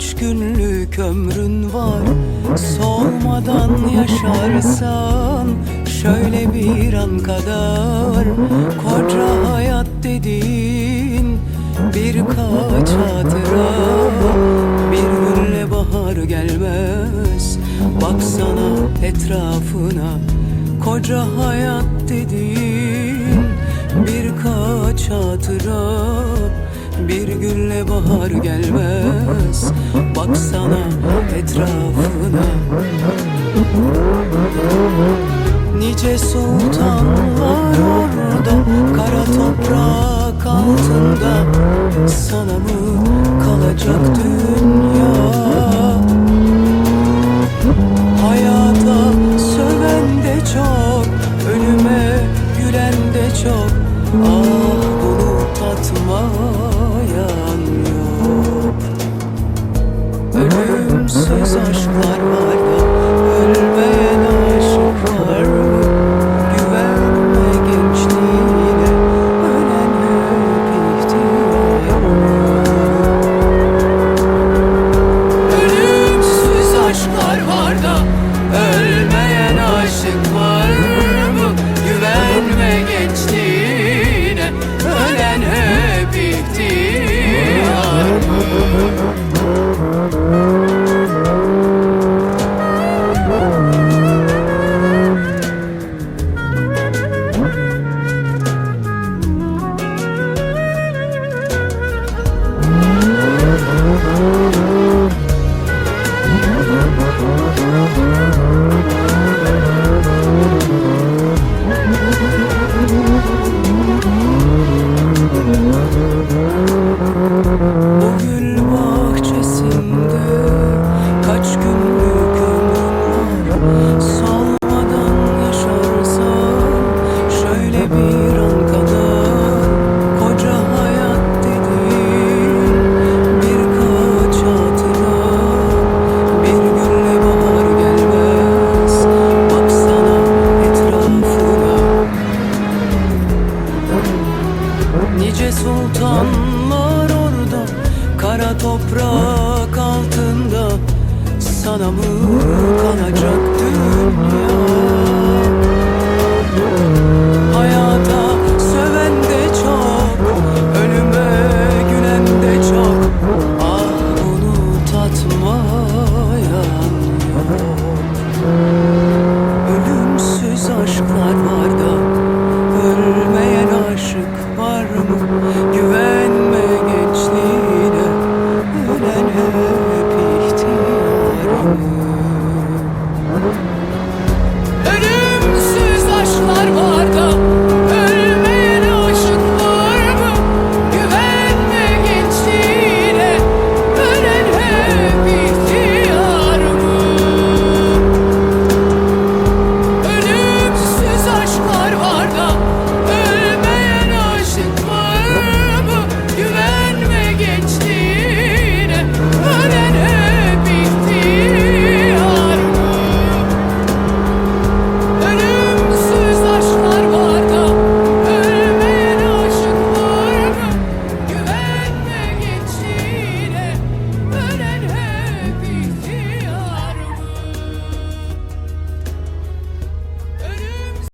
Kaç günlük ömrün var. Solmadan yaşarsan Şöyle bir an kadar. Koca hayat dediğin Birkaç hatıra. Bir günle bahar gelmez. Baksana etrafına. Koca hayat dediğin Birkaç hatıra. Bir günle bahar gelmez Baksana etrafına. Nice sultanlar orada Kara toprak altında. Sana mı kalacak dünya? Hayata söven de çok Ölüme gülen de çok. Ah 我算是去 Nice sultanlar orada Kara toprak altında. Sana mı kalacak dünya